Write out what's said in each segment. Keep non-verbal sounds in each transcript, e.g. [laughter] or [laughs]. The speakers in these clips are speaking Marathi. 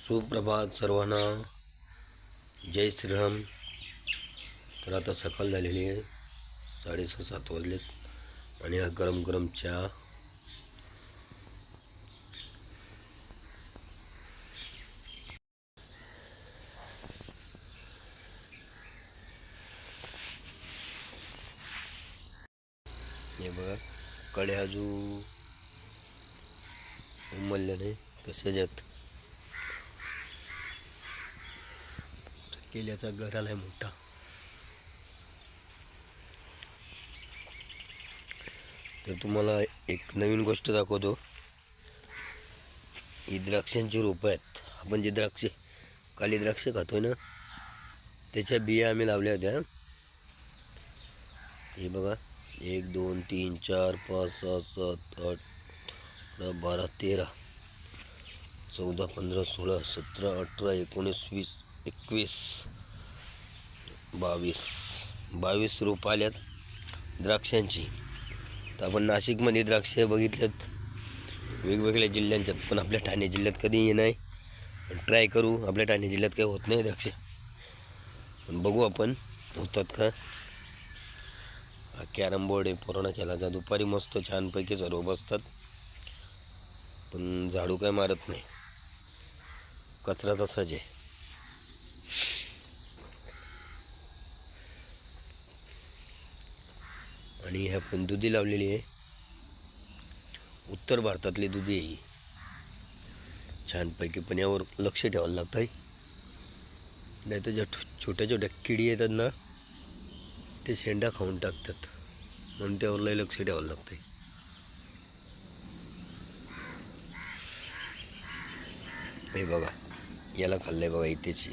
सुप्रभात सर्वांना. जय श्रीराम. तर आता सकाळ झालेली आहे. साडेसहा सात वाजलेत. आणि हा गरम गरम चहा. हे बघा कडे अजून उमलले नाही. तसेच आहेत. केल्याचा घर आहे मोठा. तर तुम्हाला एक नवीन गोष्ट दाखवतो. ही द्राक्षांची रोपं आहेत. आपण जे द्राक्षे काली द्राक्ष खातोय ना त्याच्या बिया आम्ही लावल्या होत्या. हे बघा एक दोन तीन चार पाच सहा सात आठ बारा तेरा चौदा पंधरा सोळा सतरा अठरा एकोणीस वीस एकवीस बावीस बावीस रोप आल्यात द्राक्षांची. तर आपण नाशिकमध्ये द्राक्ष बघितल्यात वेगवेगळ्या जिल्ह्यांच्यात पण आपल्या ठाणे जिल्ह्यात कधी ये नाही ट्राय करू आपल्या ठाणे जिल्ह्यात काही होत नाही द्राक्ष. पण बघू आपण होतात का? हा कॅरम बोर्ड आहे केला जा दुपारी मस्त छानपैकी सर्व बसतात. पण झाडू काय मारत नाही. कचरा तसाच आहे. आणि ह्या पण दुधी लावलेली आहे. उत्तर भारतातली दुधी आहे ही. छानपैकी पण यावर लक्ष ठेवायला लागतं आहे नाही तर ज्या छोट्या छोट्या किडी येतात ना ते शेंडा खाऊन टाकतात. म्हणून त्यावर लय लक्ष ठेवायला लागतं आहे हे बघा याला खाल्लं आहे बघा इथेच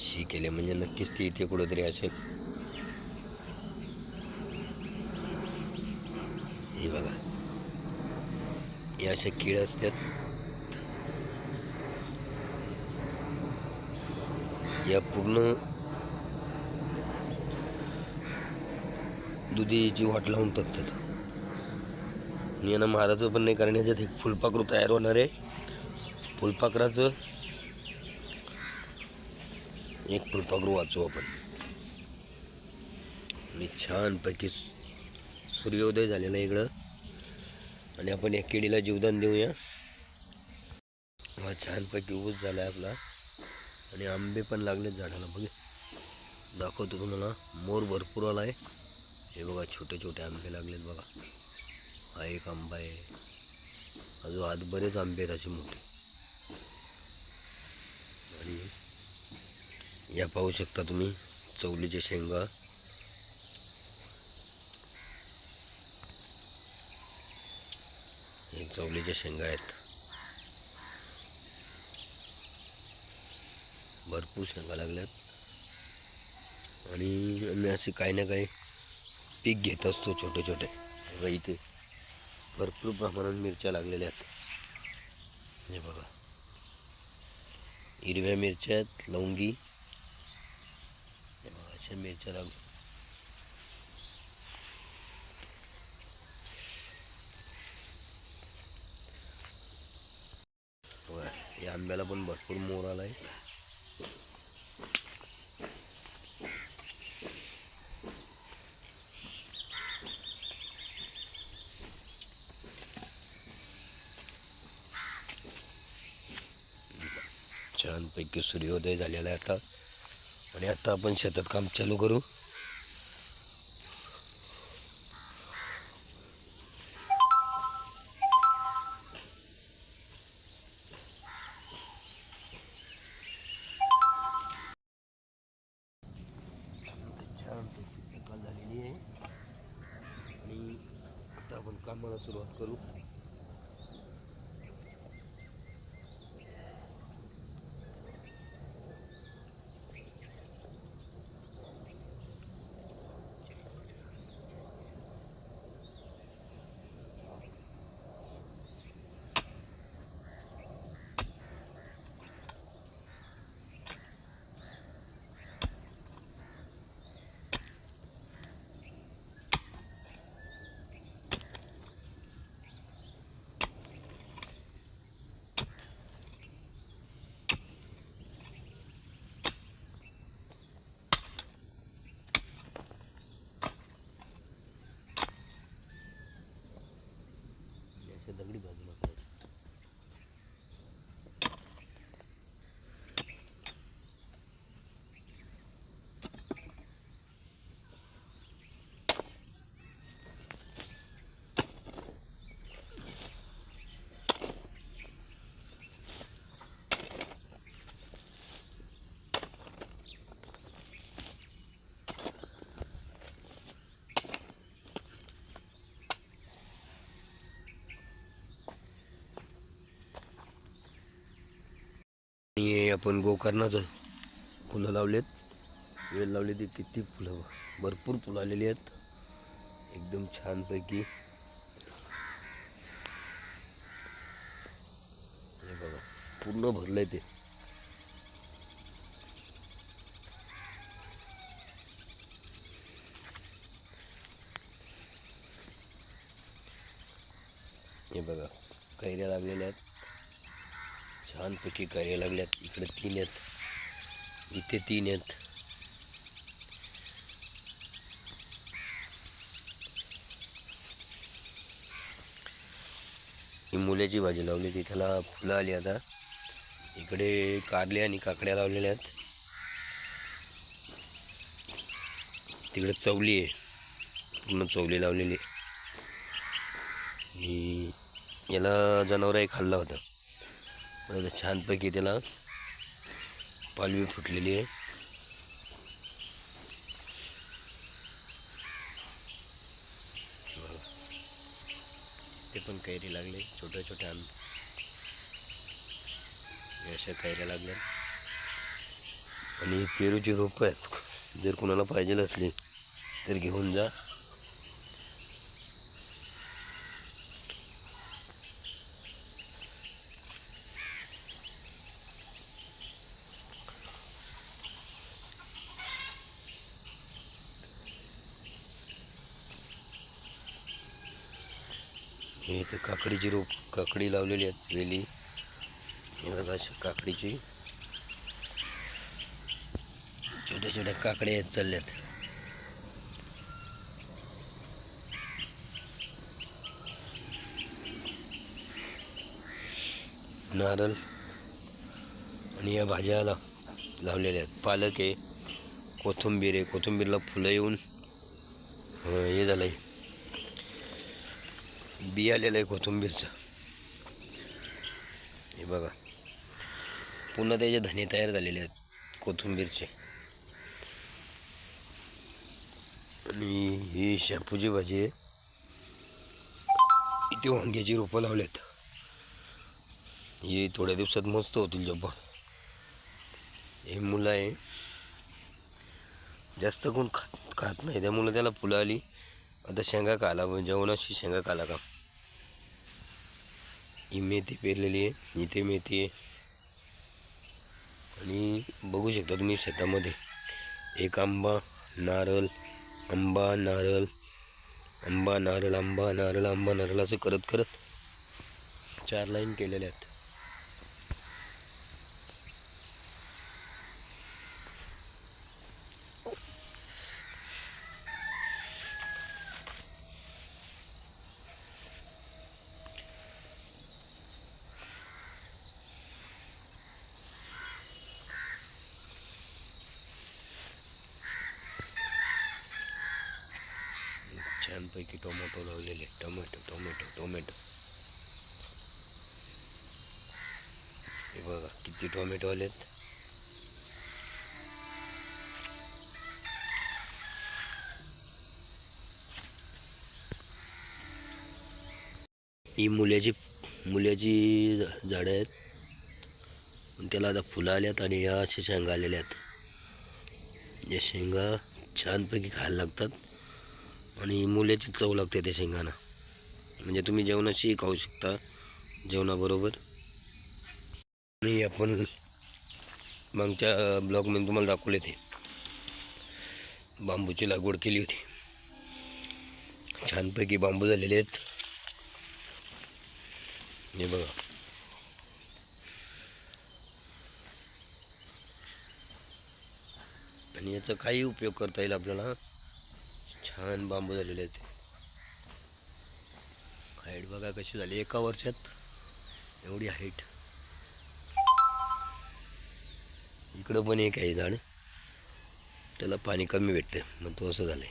शी केले म्हणजे नक्कीच ती इथे कुठंतरी असेल हे बघा हे अशा किड असतात. या पूर्ण दुधीची वाट लावून टाकतात. आणि यांना मारायचं पण नाही कारण याच्यात एक फुलपाखरू तयार होणार आहे. फुलपाखराचं एक फुलपाखरू वाचू आपण. आणि छानपैकी सूर्योदय झालेला इकडं. आणि आपण या किडीला जीवदान देऊया. हा छानपैकी ऊस झाला आहे आपला. आणि आंबे पण लागलेत झाडाला. बघ. दाखवतो तुम्हाला. मोर भरपूर आला आहे हे बघा छोटे छोटे आंबे लागलेत बघा. हा एक आंबा आहे. अजून आत बरेच आंबे आहेत असे मोठे. आणि या पाहू शकता तुम्ही चवलीचे शेंगा. चवलीच्या शेंगा आहेत. भरपूर शेंगा लागल्यात. आणि आम्ही असे काही ना काही पीक घेत असतो छोटे छोटे. बघा इथे भरपूर प्रमाणात मिरच्या लागलेल्या आहेत. हे बघा. हिरव्या मिरच्या आहेत लवंगी. हे बघा अशा मिरच्या लागल्या बघा, या आंब्याला पण भरपूर मोर आलाय. छानपैकी सूर्योदय झालेला आहे आता. आणि आता आपण शेतात काम चालू करू. आता आपण कामाला सुरुवात करू आपण गोकर्णाचं फुलं लावलेत. वेल लावले ते किती फुलं. भरपूर फुलं आलेली आहेत. एकदम छानपैकी. हे बघा पूर्ण भरलंय ते. हे बघा कैऱ्या लागलेल्या आहेत. छानपैकी कैऱ्या लागल्यात. इकडे तीन आहेत. इथे तीन आहेत. ही मुल्याची भाजी लावली ती त्याला फुलं आली आता. इकडे कारले आणि काकड्या लावलेल्या आहेत. तिकडे चवली आहे. पूर्ण चवली लावलेली याला जनावरही खाल्ला होता. आता छानपैकी त्याला पालवी फुटलेली आहे. ते पण कैरी लागले छोट्या छोट्या आंब अशा कैऱ्या लागल्या. आणि पेरूची रोपं आहेत. जर कुणाला पाहिजे असली तर घेऊन जा हे इथं काकडीची रोप काकडी लावलेली आहेत वेली. बघा अशा काकडीची. छोट्या छोट्या काकड्या आहेत चालल्यात. नारळ आणि या भाज्या लावलेल्या आहेत. पालक आहे कोथिंबीर आहे. कोथिंबीरला फुलं येऊन हे झालं आहे बी आलेलं आहे कोथिंबीरचं. हे बघा. पुन्हा त्याचे धने तयार झालेले आहेत कोथिंबीरचे. आणि ही शापूची भाजी आहे. इथे वांग्याची रोपं लावलेत. ही थोड्या दिवसात मस्त होतील जब्बर. हे मुलं आहे. जास्त कोण खात खात नाही. त्यामुळं त्याला फुलं आली. आता शेंगा काला जेवणाशी शेंगा काला का ही मेथी पेरलेली आहे इथे मेथी आहे. आणि बघू शकता तुम्ही शेतामध्ये एक आंबा नारळ आंबा नारळ आंबा नारळ आंबा नारळ आंबा नारळ असं करत करत चार लाईन केलेल्या आहेत. छानपैकी टोमॅटो लावलेले. आहेत. Tomato tomato tomato. हे बघा किती टोमॅटो आलेत. ही मुल्याची मुल्याची झाडं आहेत. पण त्याला आता फुलं आल्यात आणि या अशा शेंगा आलेल्या आहेत. या शेंगा छानपैकी खायला लागतात. आणि मुल्याची चव लागते त्या शेंगांना. म्हणजे तुम्ही जेवणाशी खाऊ शकता जेवणाबरोबर. आणि आपण मागच्या ब्लॉगमध्ये तुम्हाला दाखवले ते. बांबूची लागवड केली होती. छानपैकी बांबू झालेले आहेत. हे बघा. आणि याचा काही उपयोग करता येईल आपल्याला. छान बांबू झालेले आहेत. हाईट बघा कशी झाली. एका वर्षात एवढी हाईट इकडं पण एक आहे झाड. त्याला पाणी कमी भेटते मग तो असं झालंय.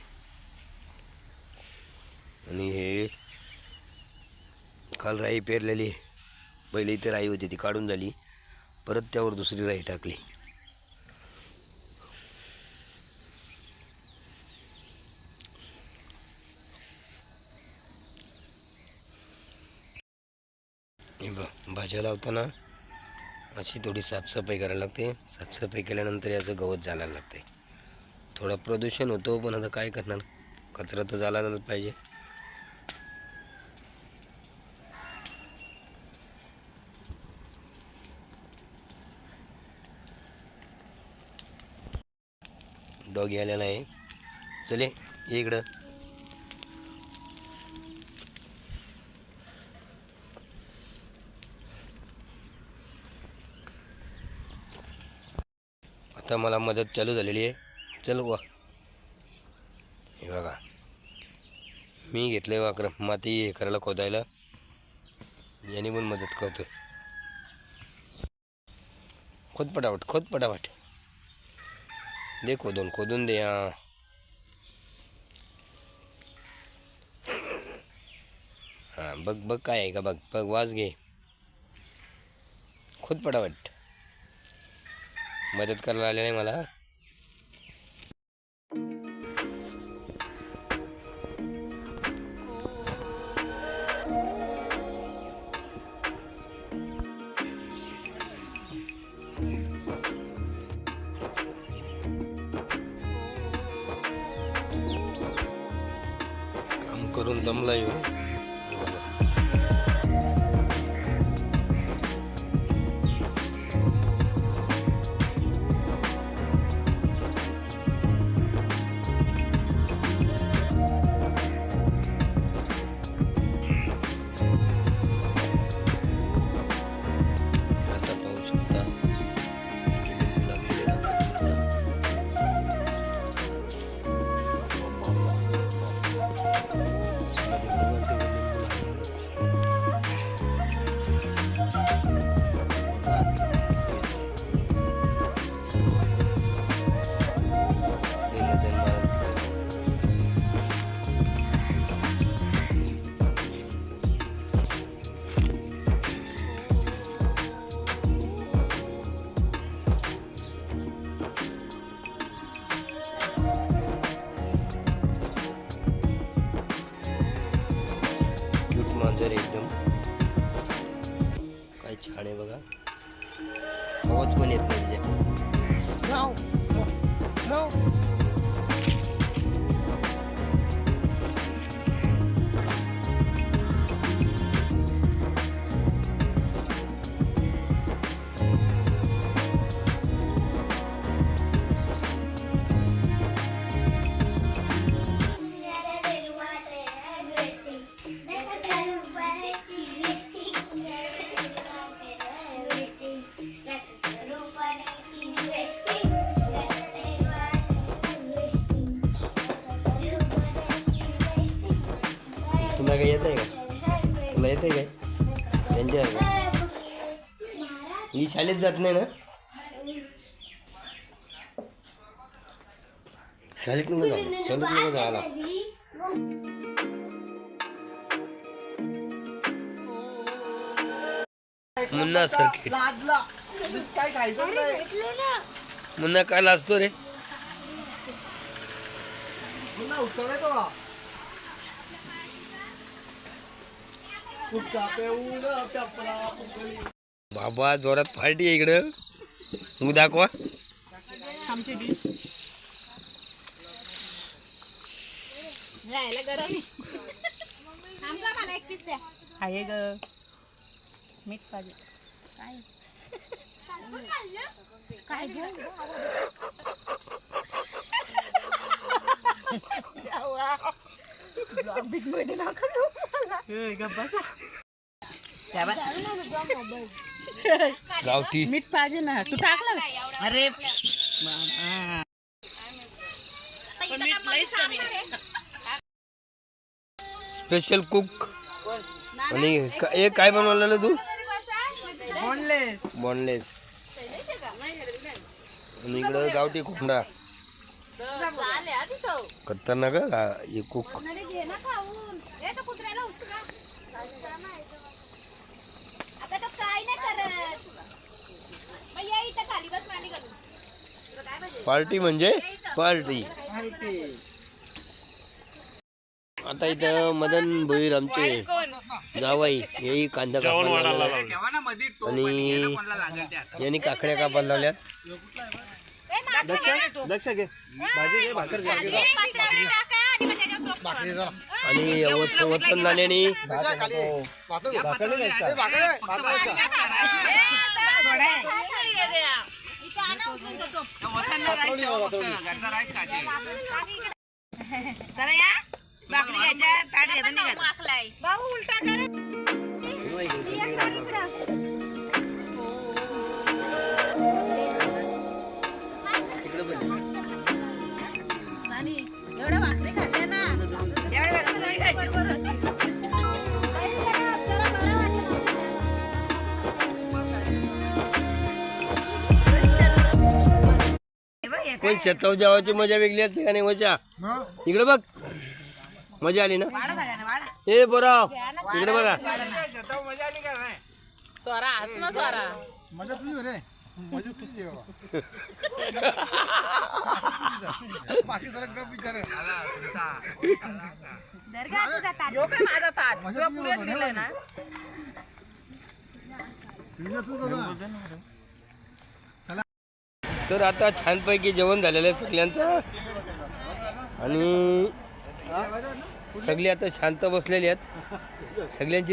आणि हे काल राई पेरलेली आहे. पहिले इथे राई होती ती काढून झाली. परत त्यावर दुसरी राई टाकली. भाज्या लावताना अशी थोडी साफसफाई करायला लागते. साफसफाई केल्यानंतर याचं गवत जायला लागते. थोडा प्रदूषण होतो पण आता काय करणार? कचरा तर जायला पाहिजे. डॉगी आलेला आहे. चले इकडं. आता मला मदत चालू झालेली आहे. चल वा हे बघा. मी घेतलं आहे वाकर. माती हे करायला खोदायला. याने पण मदत करतो खोद पटापट खोद पटापट. दे खोदून खोदून दे हा. हां बघ बघ काय आहे का? बघ बघ वाज घे. खोद पटापट. मदत करायला आले नाही मला. त्यांच्या ही शाळेत जात नाही ना? शाळेत नको जा शाळेत नको जायला. मुन्ना सर्किट लाजला काय खायचं नाही मुन्ना काय लाजतो रे? पुन्हा उठवलाय बाबा जोरात पार्टी आहे इकडं. तू दाखवा. आहे. ग. मीठ पाहिजे. काय? काय [laughs] ग त्या बा- गावठी मीठ पाहिजे ना तू टाकलं अरे स्पेशल कुक आणि का- हे काय बनवलेलं तू बोनलेस बॉनलेस आणि इकडं गावठी कोंबडा खतरनाक हा का हे कुक. पार्टी म्हणजे पार्टी. आता इथं मदन भोईर आमचे जावाई हेही कांदा कापायला आणि. यांनी काकड्या कापायला लावल्यात ए, मागचं घे. लक्ष घे भाजी घे भाकर घे आणि मग त्याच्यावर टोप करा. आणि वच वचन नाण्यानी या पातळीवर आहे. फक्त पाणी टाकणार आहे. इथं आणा उचलून तो टोप. त्या वसांना राईस ठेवा फक्त. घरचा राईस खाते. चला या भाकरी घ्यायच्या ताट घेता निघाल. भाऊ उलटा कर पण शेतावर जेवायची मजा वेगळी असते का नाही मजा इकडे बघ. मजा आली ना? ए बोराव. इकडे बघा. मजा आली का नाही? स्वरा हस ना स्वरा मजा तुझी रे मजा तुझी आहे बाबा. बाकी सगळं गप विचार. आला, तुमचा. दर्गा तुझा ताट. माझा ताट. मजा तुझी बाबा ना. तुझं तर आता छानपैकी जेवण झालेलं आहे सगळ्यांचं. आणि सगळे आता शांत बसलेले आहेत. सगळ्यांची